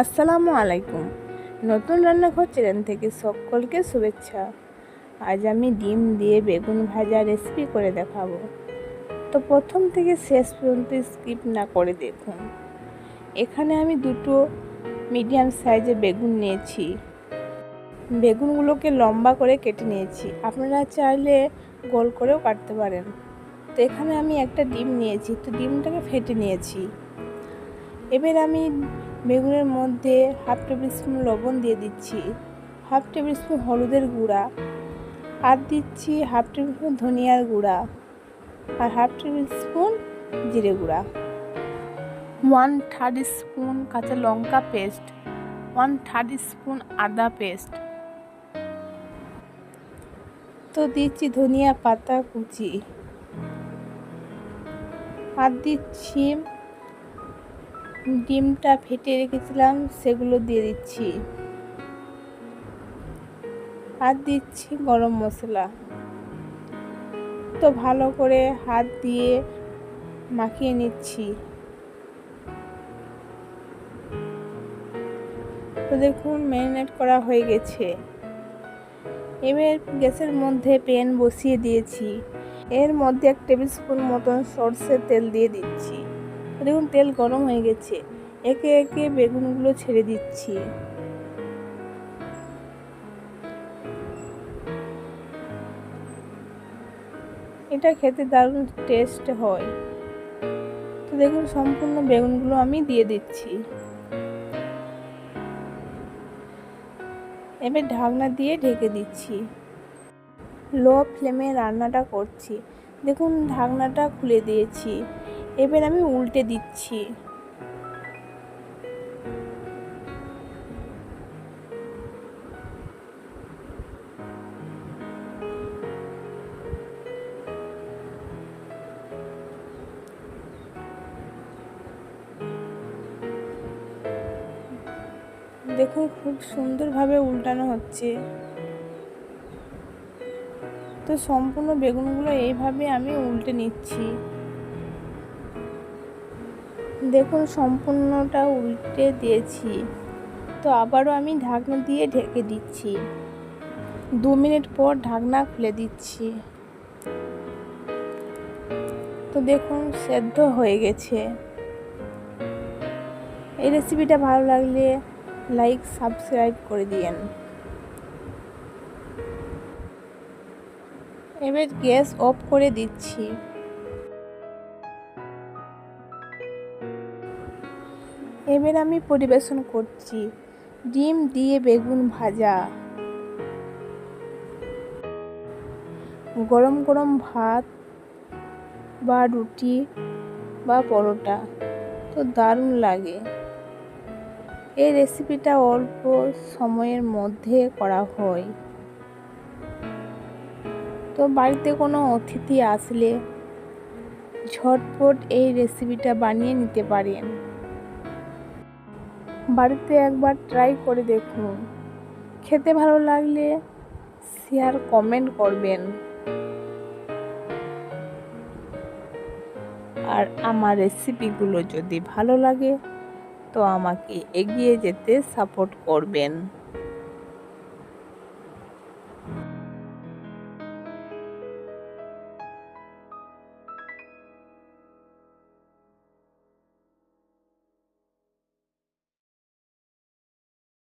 আসসালামু আলাইকুম। নতুন রান্নাঘর চ্যানেল থেকে সকলকে শুভেচ্ছা। আজ আমি ডিম দিয়ে বেগুন ভাজা রেসিপি করে দেখাবো। তো প্রথম থেকে শেষ পর্যন্ত স্কিপ না করে দেখুন। এখানে আমি দুটো মিডিয়াম সাইজের বেগুন নিয়েছি। বেগুনগুলোকে লম্বা করে কেটে নিয়েছি। আপনারা চাইলে গোল করেও কাটতে পারেন। তো এখানে আমি একটা ডিম নিয়েছি। তো ডিমটাকে ফেটে নিয়েছি। এবার আমি বেগুনের মধ্যে হাফ টেবিল স্পুন লবণ দিয়ে দিচ্ছি হাফ টেবিল স্পুন হলুদের গুঁড়া, আর দিচ্ছি হাফ টেবিল স্পুন ধনিয়ার গুঁড়া আর হাফ টেবিল স্পুন জিরে গুঁড়া। ওয়ান থার্ড স্পুন কাঁচা লঙ্কা পেস্ট ওয়ান থার্ড স্পুন আদা পেস্ট তো দিচ্ছি ধনিয়া পাতা কুচি। আর দিচ্ছি ডিমটা ফেটে রেখেছিলাম, সেগুলো দিয়ে দিচ্ছি। আর দিচ্ছি গরম মশলা। তো ভালো করে হাত দিয়ে মাখিয়ে নিচ্ছি। তো দেখুন, ম্যারিনেট করা হয়ে গেছে। এবার গ্যাসের মধ্যে প্যান বসিয়ে দিয়েছি। এর মধ্যে এক টেবিল স্পুন মতন সর্ষের তেল দিয়ে দিচ্ছি। দেখুন, তেল গরম হয়ে গেছে। একে একে বেগুনগুলো ছেড়ে দিচ্ছি। এটা খেতে দারুণ টেস্ট হয়। তো দেখুন, সম্পূর্ণ বেগুনগুলো আমি দিয়ে দিচ্ছি। এবার ঢাকনা দিয়ে ঢেকে দিচ্ছি। লো ফ্লেমে রান্নাটা করছি। দেখুন, ঢাকনাটা খুলে দিয়েছি। এবার আমি উল্টে দিচ্ছি। দেখুন, খুব সুন্দরভাবে উল্টানো হচ্ছে। তো সম্পূর্ণ বেগুনগুলো এইভাবে আমি উল্টে নিচ্ছি। দেখুন, সম্পূর্ণটা উল্টে দিয়েছি। তো আবারও আমি ঢাকনা দিয়ে ঢেকে দিচ্ছি। দু মিনিট পর ঢাকনা খুলে দিচ্ছি। তো দেখুন, সেদ্ধ হয়ে গেছে। এই রেসিপিটা ভালো লাগলে লাইক সাবস্ক্রাইব করে দিয়েন। এবার গ্যাস অফ করে দিচ্ছি। এবার আমি পরিবেশন করছি। ডিম দিয়ে বেগুন ভাজা। গরম গরম ভাত বা রুটি বা পরোটা তো দারুণ লাগে। এই রেসিপিটা অল্প সময়ের মধ্যে করা হয়। তো বাড়িতে কোনো অতিথি আসলে ঝটপট এই রেসিপিটা বানিয়ে নিতে পারেন। বাড়িতে একবার ট্রাই করে দেখুন খেতে ভালো লাগলে শেয়ার কমেন্ট করবেন। আর আমার রেসিপিগুলো যদি ভালো লাগে, তো আমাকে এগিয়ে যেতে সাপোর্ট করবেন।